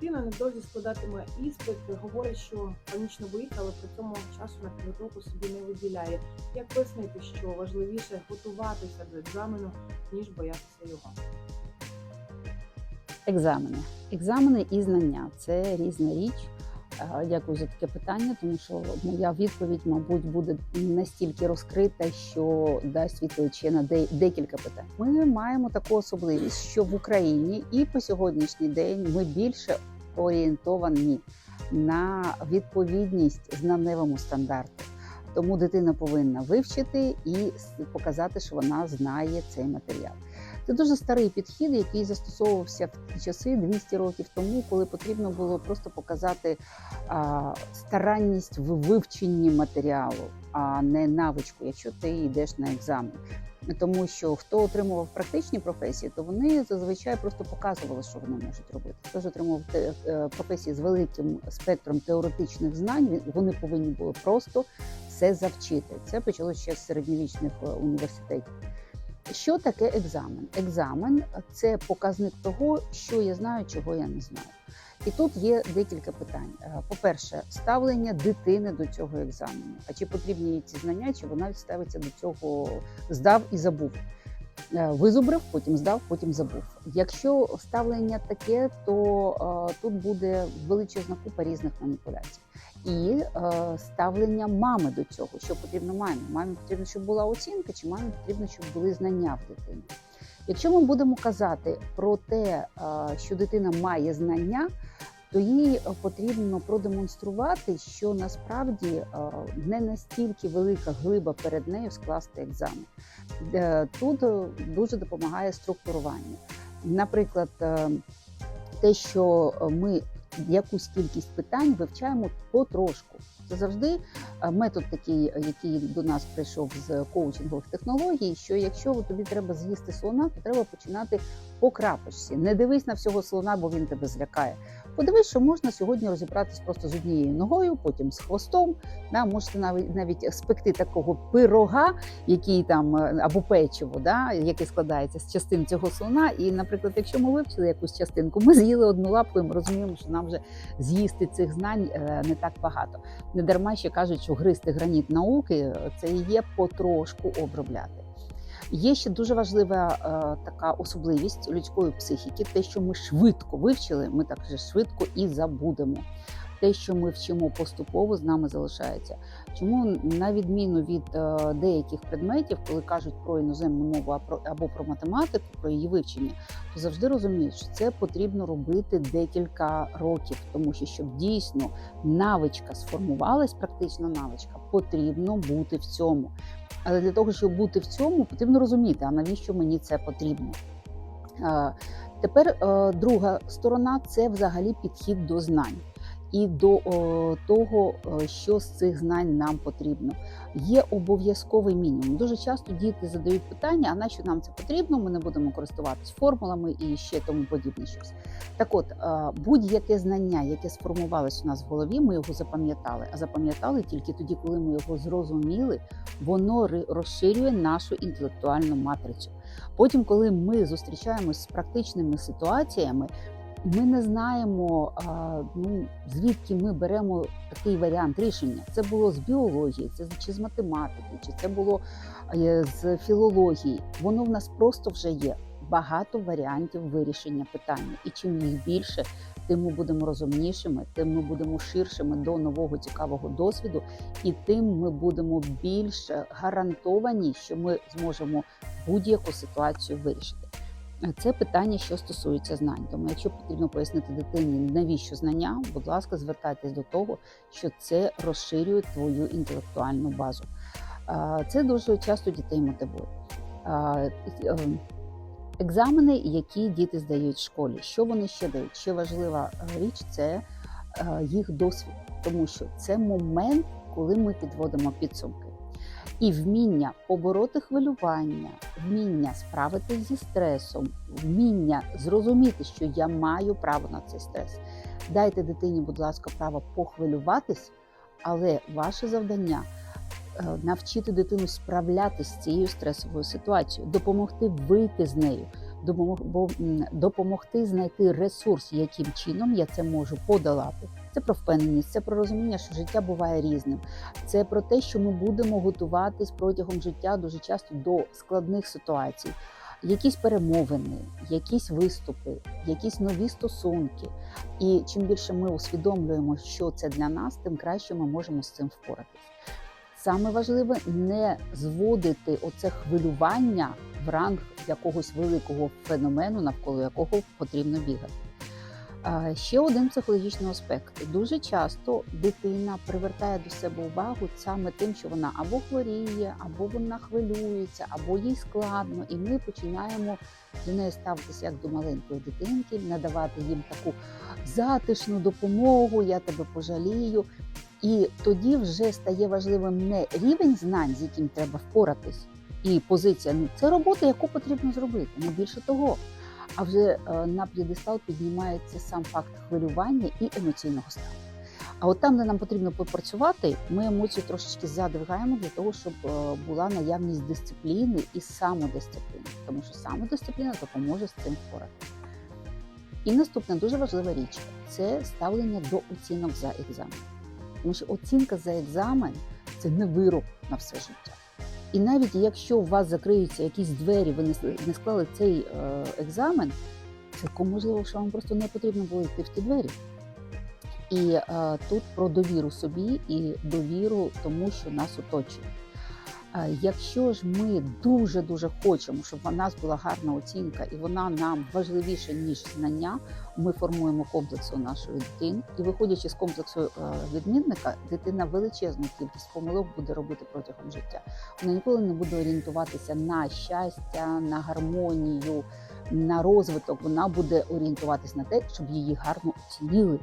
Дитина невдовзі складатиме іспит, говорить, що панічно боїться, але при цьому часу на підготовку собі не виділяє. Як пояснити, що важливіше готуватися до екзамену, ніж боятися його? Екзамени. Екзамени і знання це різна річ. Е, Дякую за таке питання, тому що моя відповідь, мабуть, буде настільки розкрита, що дасть відповідь на декілька питань. Ми маємо таку особливість, що в Україні і по сьогоднішній день ми більше орієнтовані на відповідність знаневому стандарту. Тому дитина повинна вивчити і показати, що вона знає цей матеріал. Це дуже старий підхід, який застосовувався в ті часи 200 років тому, коли потрібно було просто показати а, старанність в вивченні матеріалу, а не навичку, якщо ти йдеш на екзамен. Тому що хто отримував практичні професії, то вони зазвичай просто показували, що вони можуть робити. Хто ж отримував е, професії з великим спектром теоретичних знань, вони повинні були просто все завчити. Це почалося ще з середньовічних е, університетів. Що таке екзамен? Екзамен це показник того, що я знаю, чого я не знаю. І тут є декілька питань. Е, По-перше, ставлення дитини до цього екзамену. А чи потрібні їй ці знання, чи вона ставиться до цього здав і забув. Е, Визубрив, потім здав, потім забув. Якщо ставлення таке, то е, тут буде величезна купа різних маніпуляцій. І е, ставлення мами до цього, що потрібно мамі. Мамі потрібно, щоб була оцінка, чи мамі потрібно, щоб були знання в дитини. Якщо ми будемо казати про те, е, що дитина має знання, то їй е, потрібно продемонструвати, що насправді е, не настільки велика глиба перед нею скласти екзамен. Е, Тут дуже допомагає структурування. Наприклад, те, що ми якусь кількість питань вивчаємо потрошку. Це завжди метод такий, який до нас прийшов з коучингових технологій. Що якщо тобі треба з'їсти слона, то треба починати по крапочці. Не дивись на всього слона, бо він тебе злякає. Подивись, що можна сьогодні розібратись просто з однією ногою, потім з хвостом. Да, можете навіть навіть спекти такого пирога, який там е, або печиво, да, яке складається з частин цього слона. І, наприклад, якщо ми вивчили якусь частинку, ми з'їли одну лапку, і ми розуміємо, що нам вже з'їсти цих знань е, не так багато. Не дарма ще кажуть, що гристи граніт науки е, це є потрошку обробляти. Є ще дуже важлива е, така особливість людської психіки, те, що ми швидко вивчили, ми так же швидко і забудемо. Те, що ми вчимо поступово, з нами залишається. Чому на відміну від е, деяких предметів, коли кажуть про іноземну мову або про математику, про її вивчення, то завжди розуміють, що це потрібно робити декілька років, тому що щоб дійсно навичка сформувалась, практична навичка, потрібно бути в цьому. Але для того, щоб бути в цьому, потрібно розуміти, а навіщо мені це потрібно. Е, Тепер е, друга сторона це взагалі підхід до знань і до того, що з цих знань нам потрібно. Є обов'язковий мінімум. Дуже часто діти задають питання: а на що нам це потрібно? Ми не будемо користуватись формулами і ще тому подібне щось. Так от, будь-яке знання, яке сформувалось у нас в голові, ми його запам'ятали. А запам'ятали тільки тоді, коли ми його зрозуміли, воно розширює нашу інтелектуальну матрицю. Потім, коли ми зустрічаємось з практичними ситуаціями, ми не знаємо, ну, звідки ми беремо такий варіант рішення. Це було з біології, це чи з математики, чи це було е, з філології. Воно в нас просто вже є. Багато варіантів вирішення питання. І чим їх більше, тим ми будемо розумнішими, тим ми будемо ширшими до нового цікавого досвіду, і тим ми будемо більш гарантовані, що ми зможемо будь-яку ситуацію вирішити. Це питання, що стосується знань. Тому, якщо потрібно пояснити дитині, навіщо знання, будь ласка, звертайтесь до того, що це розширює твою інтелектуальну базу. Це дуже часто дітей мотивує. Е, Екзамени, які діти здають в школі, що вони ще дають? Ще важлива е, річ це е, їх досвід, тому що це момент, коли ми підводимо підсумки. І вміння побороти хвилювання, вміння справитись зі стресом, вміння зрозуміти, що я маю право на цей стрес. Дайте дитині, будь ласка, право похвилюватись, але ваше завдання е, навчити дитину справлятися з цією стресовою ситуацією, допомогти вийти з нею, допомогти знайти ресурс, яким чином я це можу подолати. Це про впевненість, це про розуміння, що життя буває різним. Це про те, що ми будемо готуватись протягом життя дуже часто до складних ситуацій. Якісь перемовини, якісь виступи, якісь нові стосунки. І чим більше ми усвідомлюємо, що це для нас, тим краще ми можемо з цим впоратись. Саме важливе не зводити оце хвилювання в ранг якогось великого феномену, навколо якого потрібно бігати. Ще один психологічний аспект. Дуже часто дитина привертає до себе увагу саме тим, що вона або хворіє, або вона хвилюється, або їй складно, і ми починаємо до неї ставитися як до маленької дитинки, надавати їм таку затишну допомогу, я тебе пожалію. І тоді вже стає важливим не рівень знань, з яким треба впоратись, і позиція ну це робота, яку потрібно зробити, не більше того. А вже е, на п'єдестал піднімається сам факт хвилювання і емоційного стану. А от там, де нам потрібно попрацювати, ми емоції трошечки задвигаємо для того, щоб е, була наявність дисципліни і самодисципліни, тому що самодисципліна допоможе з цим впоратися. І наступна дуже важлива річ це ставлення до оцінок за екзамен. Тому що оцінка за екзамен це не вирок на все життя. І навіть якщо у вас закриються якісь двері, ви не склали цей е, екзамен, цілком можливо, що вам просто не потрібно було йти в ті двері. І е, тут про довіру собі і довіру тому, що нас оточує. Якщо ж ми дуже дуже хочемо, щоб у нас була гарна оцінка, і вона нам важливіша ніж знання, ми формуємо комплекс у нашої дитини. І виходячи з комплексу е, відмінника, дитина величезну кількість помилок буде робити протягом життя. Вона ніколи не буде орієнтуватися на щастя, на гармонію, на розвиток. Вона буде орієнтуватись на те, щоб її гарно оцінили.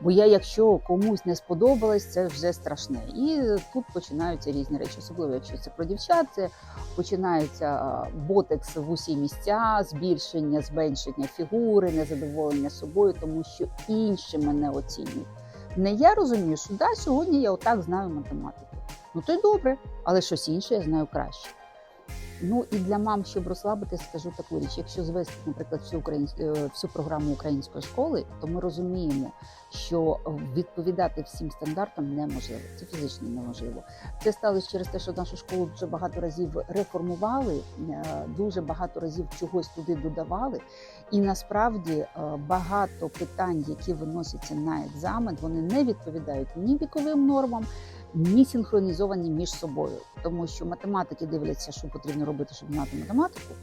Бо я, якщо комусь не сподобалось, це вже страшне. І тут починаються різні речі, особливо якщо це про дівчат. Це починається ботекс в усі місця, збільшення, зменшення фігури, незадоволення собою, тому що інші мене оцінюють. Не я розумію, що да, сьогодні я отак знаю математику. Ну то й добре, але щось інше я знаю краще. Ну і для мам, щоб розслабити, скажу таку річ: якщо звести, наприклад, всю українсь... е, всю програму української школи, то ми розуміємо, що відповідати всім стандартам неможливо. Це фізично неможливо. Це сталося через те, що нашу школу дуже багато разів реформували, е, дуже багато разів чогось туди додавали. І насправді е, багато питань, які виносяться на екзамен, вони не відповідають ні віковим нормам, ні синхронізовані між собою, тому що математики дивляться, що потрібно робити, щоб знати математику.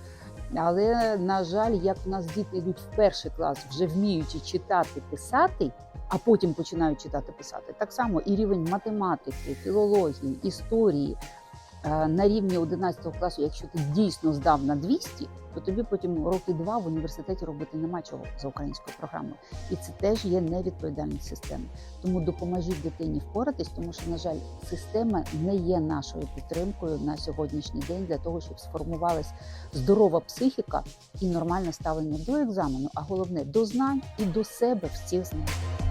Але на жаль, як в нас діти йдуть в перший клас, вже вміючи читати, писати, а потім починають читати, писати. Так само і рівень математики, філології, історії на рівні 11 класу, якщо ти дійсно здав на 200, то тобі потім роки два в університеті робити нема чого за українською програмою. І це теж є невідповідальність системи. Тому допоможіть дитині впоратись, тому що, на жаль, система не є нашою підтримкою на сьогоднішній день для того, щоб сформувалась здорова психіка і нормальне ставлення до екзамену, а головне до знань і до себе в цих знань.